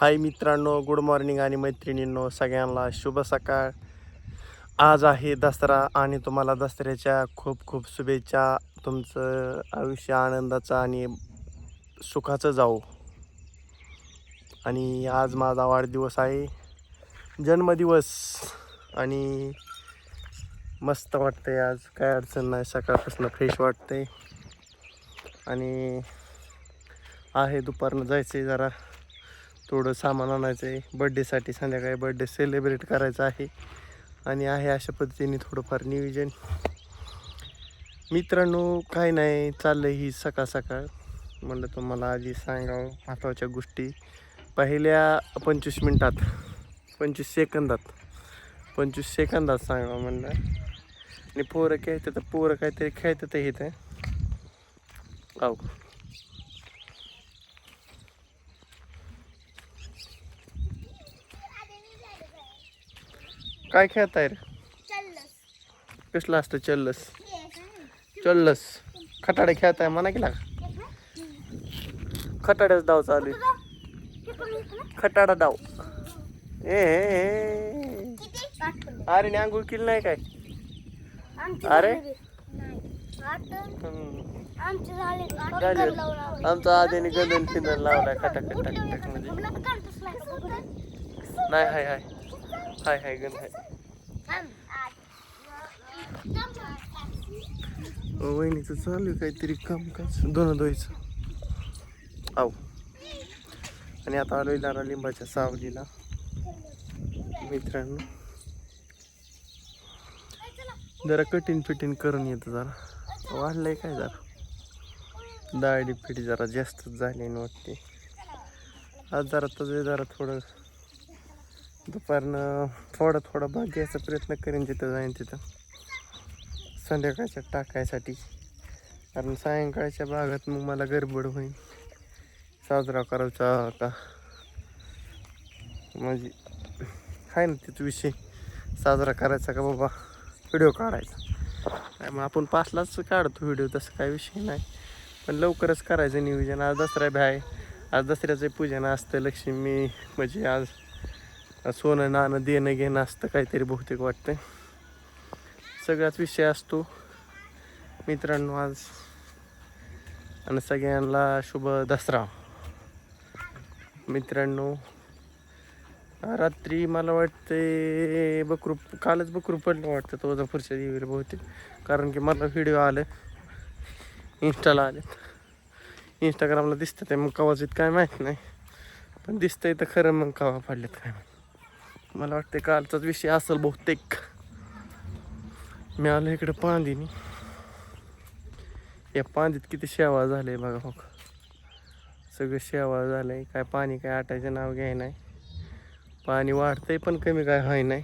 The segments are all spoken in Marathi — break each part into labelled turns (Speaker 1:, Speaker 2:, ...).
Speaker 1: हाय मित्रांनो गुड मॉर्निंग आणि मैत्रिणींनो सगळ्यांना शुभ सकाळ. आज आहे दसरा आणि तुम्हाला दसऱ्याच्या खूप खूप शुभेच्छा. तुमचं आयुष्य आनंदाचं आणि सुखाचं जाऊ आणि आज माझा वाढदिवस आहे. जन्मदिवस. आणि मस्त वाटतंय आज. काय अडचण नाही. सकाळपासून फ्रेश वाटतंय. आणि आहे दुपारनं जायचं आहे जरा. थोडं सामान आणायचं आहे बड्डेसाठी संध्याकाळी बड्डे सेलिब्रेट करायचा आहे. आणि आहे अशा पद्धतीने थोडंफार नियोजन. मित्रांनो काय नाही चाललं ही सकाळ सकाळ. म्हणलं तुम्हाला आधी सांगावं महत्त्वाच्या गोष्टी. पहिल्या पंचवीस मिनटात पंचवीस सेकंदात पंचवीस सेकंदात सांगावं म्हणलं. आणि पोरं खेळतं तर पोरं काहीतरी खेळतं ते इथं. आव काय खेळताय रे? कसलं असतं चल्लस? चल्लस. खटाडे खेळताय म्हणा की लागा. खटाड्याच डाव चालू आहे. खटाडा डाव. ए. अरे ने आंघोळ केली नाही काय? अरे. आमचा आधीने गंधन फिंदन लावलाय. खटाक खटाक खटाकमध्ये नाही हाय हाय. हाय हाय गंध हाय. वहिनीचं चालू आहे काहीतरी काम काच दोन दोयचं आव आणि आता आलोय दारा लिंबाच्या सावलीला. मित्रांनो. जरा कठीण फिटिंग करून येतं जरा. वाढलंय काय जरा? दाडी पिढी जरा जास्तच झाली ना वाटते. आज जरा तसं जरा थोडं दुपारनं थोडा थोडा भाग घ्यायचा प्रयत्न करेन तिथं जाईन तिथं. संध्याकाळच्या टाकायसाठी. कारण सायंकाळच्या भागात मग मला गडबड होईल. साजरा करायचा का म्हणजे आहे ना तिथं विषय. साजरा करायचा का बाबा? व्हिडिओ काढायचा. काय मग आपण पाचलाच काढतो व्हिडिओ तसं काय विषय नाही. पण लवकरच करायचं नियोजन. आज दसरा बी आहे. आज दसऱ्याचं पूजन असतं लक्ष्मी. म्हणजे आज सोनं नाणं देणं घेणं असतं काहीतरी बहुतेक वाटतं सगळाच विषय असतो मित्रांनो आज. आणि सगळ्यांना शुभ दसरा. मित्रांनो रात्री मला वाटते बकरू कालच बकरू पडलं वाटतं तो पुढच्या देवीला बहुतेक. कारण की मला व्हिडिओ आले इंस्टाला आले इंस्टाग्रामला दिसतं ते मग कवाचित काय माहीत नाही. पण दिसतंय तर खरं मग कवा पडलेत काय माहीत. मला वाटते कालचाच विषय असेल बहुतेक. मी आलो इकडे पांदिनी. या पांदीत किती शेवाळ झाले बघा मग. सगळं शेवाळ झालंय. काय पाणी काय आटायचं नाव घ्याय नाही. पाणी वाढतंय पण कमी काय हाय नाही.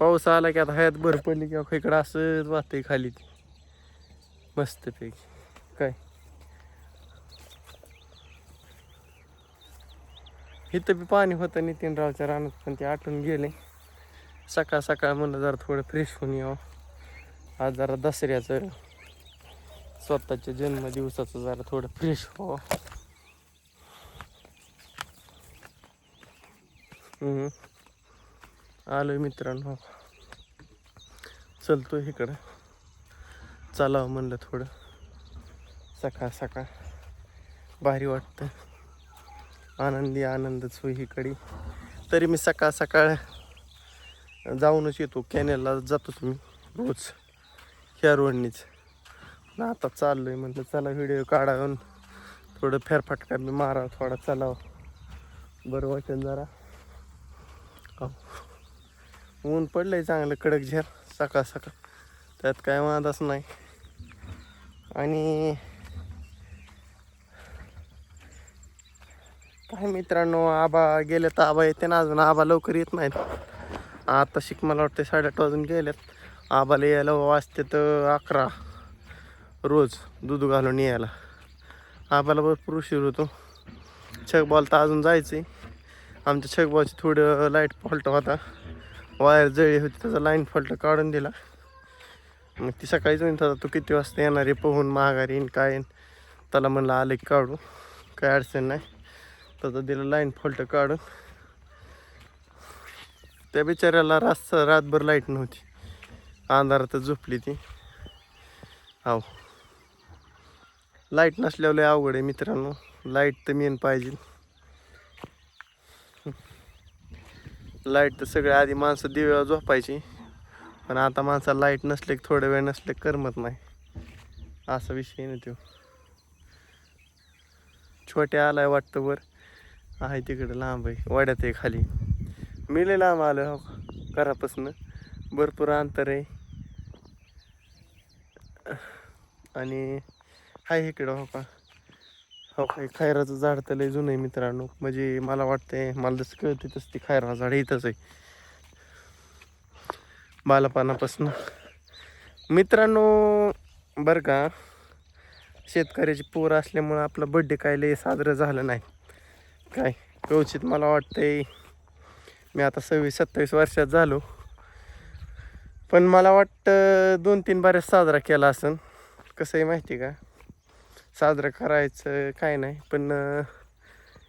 Speaker 1: पाऊस आला की आता हयात भर पडली किंवा इकडं असंच वाहतंय खाली ती. मस्तपैकी. काय? इथं बी पाणी होतं नितीनरावच्या रानात पण ते आटून गेले. सकाळ सकाळ म्हणलं जरा थोडं फ्रेश होऊन यावं. आज जरा दसऱ्याचं स्वतःच्या जन्मदिवसाचं जरा थोडं फ्रेश व्हावं. आलो आहे मित्रांनो. चलतो इकडं. चालावं म्हणलं थोडं. सकाळ सकाळ. भारी वाटतं. आनंदी आनंदच होई तरी मी सकाळ सकाळ जाऊनच येतो. कॅनेलला जातोच मी रोज. ह्या रोडनीच. आता आता चाललोय म्हटलं चला व्हिडिओ काढावून थोडं फेरफटका मी मारा थोडा चलाव. बरं वाटेल जरा. ऊन ऊन पडलंय चांगलं कडक झेर सकाळ सकाळ. त्यात काय वादाच नाही. आणि काय मित्रांनो आबा गेले तर आबा येते ना अजून. आबा लवकर येत नाहीत. आता शिक मला वाटतं साडेआठ वाजून गेलेत. आबाला यायला वाजते तर अकरा रोज दूध घालून यायला. आबाला भरपूर उशीर होतो. छकबॉल तर अजून जायचे आमच्या छकबॉलची थोडं लाइट फॉल्ट होता. वायर जळी होती त्याचा लाईन फॉल्ट काढून दिला. मग ती सकाळीच म्हणत होता तू किती वाजता येणार आहे? पोहून माघारी काय त्याला म्हणलं आले की काढू. काय अडचण नाही. त्याचा दिला लाईन फॉल्ट काढून. त्या बिचाऱ्याला रात रातभर लाइट नव्हती. अंधारातच झोपली ती. आहो लाइट नसल्यावर अवघड आहे मित्रांनो. लाइट तर मेन पाहिजे. लाइट तर सगळे आधी माणसं दिव्याला झोपायची. पण आता माणसाला लाइट नसले की वेळ नसले करमत नाही. असा विषय नाही तो. छोट्या आलाय वाटतं वर आहे तिकडं लांब आहे वाड्यात आहे खाली. मी लय लांब आलो हो घरापासनं. भरपूर अंतर आहे. आणि हाय इकडं हो का? हो काय खैराचं झाड तर लय जुनं आहे मित्रांनो. म्हणजे मला वाटतंय मला जसं कळते तसं ते खैरा झाड इथंच आहे. बालपणापासून. मित्रांनो बरं का? शेतकऱ्याची पोर असल्यामुळं आपला बड्डे काय लय साजरं झालं नाही. काय कवचित मला वाटतंय. मी आता सव्वीस सत्तावीस वर्षात झालो. पण मला वाटतं दोन तीन बाऱ्याच साजरा केला असन. कसं आहे माहिती आहे का? साजरं करायचं काय नाही पण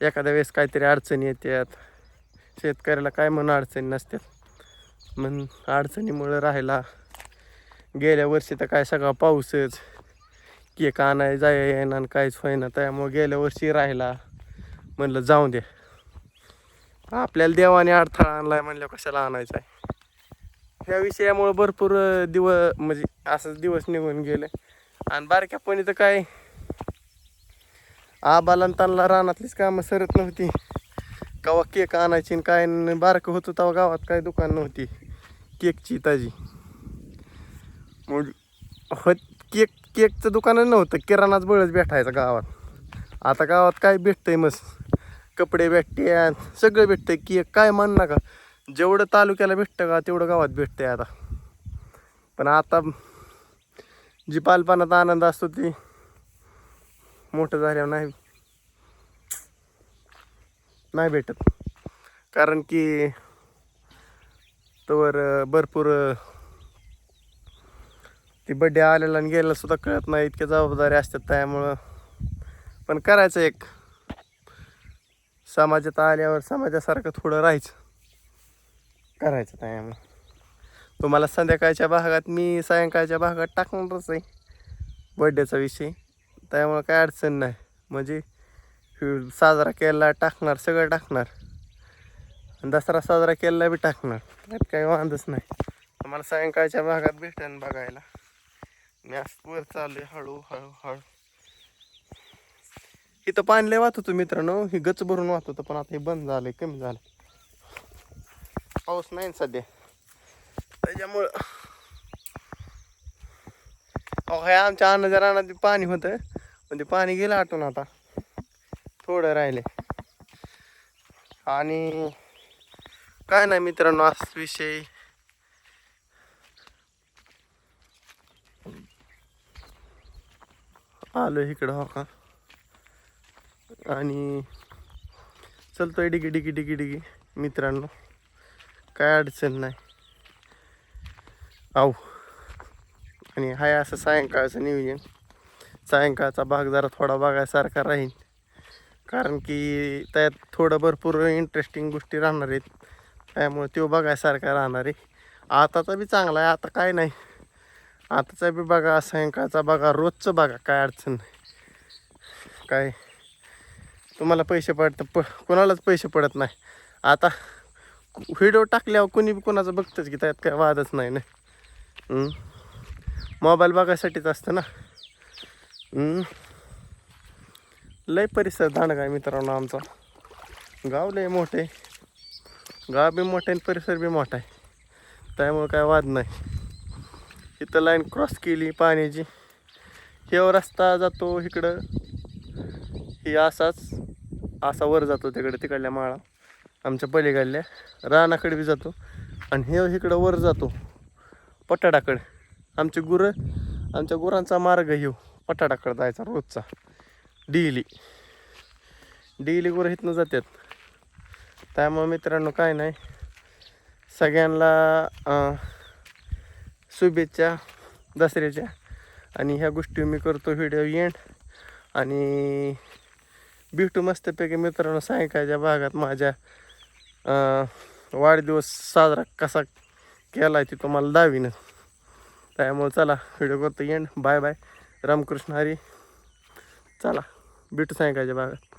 Speaker 1: एखाद्या वेळेस काहीतरी अडचणी येतात शेतकऱ्याला काय म्हणून अडचणी नसतात मग अडचणीमुळं राहायला गेल्या वर्षी तर काय सगळा पाऊसच. केक आणाय जाय येणार आणि काहीच होईना. त्यामुळे गेल्या वर्षी राहिला म्हणलं जाऊ दे. आपल्याला देवाने अडथळा आणलाय म्हणलं कशाला आणायचा आहे? ह्या विषयामुळं भरपूर दिवस म्हणजे असंच दिवस निघून गेले. आणि बारक्यापणी तर काय? आबाला आणि त्यांना रानातलीच कामं सरत नव्हती. कवा केक आणायची आणि काय न बारकं होतं तेव्हा गावात काय दुकान नव्हती. केकची ताजी मग हो केक केकचं दुकानच नव्हतं. किराणाच बळच भेटायचं गावात. आता गावात काय भेटतंय मस्त कपडे भेटते सगळं भेटतं की काय मान नका. जेवढं तालुक्याला भेटतं का तेवढं गावात भेटतंय आता. पण आता जी पालपानात आनंद असतो ती मोठं झाल्यावर नाही. नाही भेटत. कारण की तोवर भरपूर ती बड्डे आलेला आणि गेला सुद्धा कळत नाही. इतक्या जबाबदारी असतात त्यामुळं. पण करायचं एक. समाजात आल्यावर समाजासारखं थोडं राहायचं. करायचं त्यामुळं तुम्हाला संध्याकाळच्या भागात मी सायंकाळच्या भागात टाकणारच आहे. बड्डेचा विषय. त्यामुळं काय अडचण नाही. म्हणजे साजरा केला टाकणार सगळं टाकणार. आणि दसरा साजरा केला बी टाकणार. त्यात काही वांधच नाही. तुम्हाला सायंकाळच्या भागात भेटेन बघायला. मी असं वर चालू आहे हळू हळू हळू. इथं पाणी लय वाहत होतं मित्रांनो. ही गच भरून वाहत होतं पण आता हे बंद झालंय कमी झालं पाऊस नाही सध्या. त्याच्यामुळं अहो हे आमच्या अन्नाच्या रानात पाणी होतं. म्हणजे पाणी गेलं आटून आता. थोडं राहिले आणि काय नाही मित्रांनो आज विषय. आलो इकडं हो का? आणि चलतो आहे डिगी डिगी डिगी डिगी. मित्रांनो काय अडचण नाही. आऊ. आणि हाय असं सायंकाळचं नियोजन. सायंकाळचा भाग जरा थोडा बघायसारखा राहील कारण की त्यात थोडं भरपूर इंटरेस्टिंग गोष्टी राहणार आहेत. त्यामुळे तो बघायसारखा राहणार आहे. आताचा बी चांगला आहे आता काय नाही. आताचा बी बघा सायंकाळचा बघा रोजचं बघा काय अडचण नाही. काय? तुम्हाला पैसे पडतं प कोणालाच पैसे पडत नाही. आता व्हिडिओ टाकल्यावर कोणी बी कोणाचं बघतंच की त्यात काय वादच नाही ना. मोबाईल बघायसाठीच असतं ना. लय परिसर दांडगा आहे मित्रांनो आमचा. गाव लय मोठे गाव बी मोठे आणि परिसर बी मोठा आहे. त्यामुळं काय वाद नाही. इथं लाईन क्रॉस केली पाण्याची. हे रस्ता जातो इकडं. ही असाच असा वर जातो तिकडे तिकडल्या माळा. आमच्या पलीकडल्या रानाकडे बी जातो आणि हे इकडं वर जातो पटाडाकडे आमचे गुरं आमच्या गुरांचा मार्ग येऊ पटाडाकडे जायचा रोजचा. डेली. डेली गुरं इथनं जातात त्यामुळे मित्रांनो काय नाही. सगळ्यांना शुभेच्छा दसऱ्याच्या. आणि ह्या गोष्टी मी करतो व्हिडिओ एंड. आणि भेटू मस्तपैकी मित्रांनो सायंकाळच्या भागात माझ्या वाढदिवस साजरा कसा केला आहे ते तुम्हाला दावीनं. त्यामुळे चला व्हिडिओ करतो and bye bye Ramkrishna Hari. चला भेटू सायंकाळच्या भागात.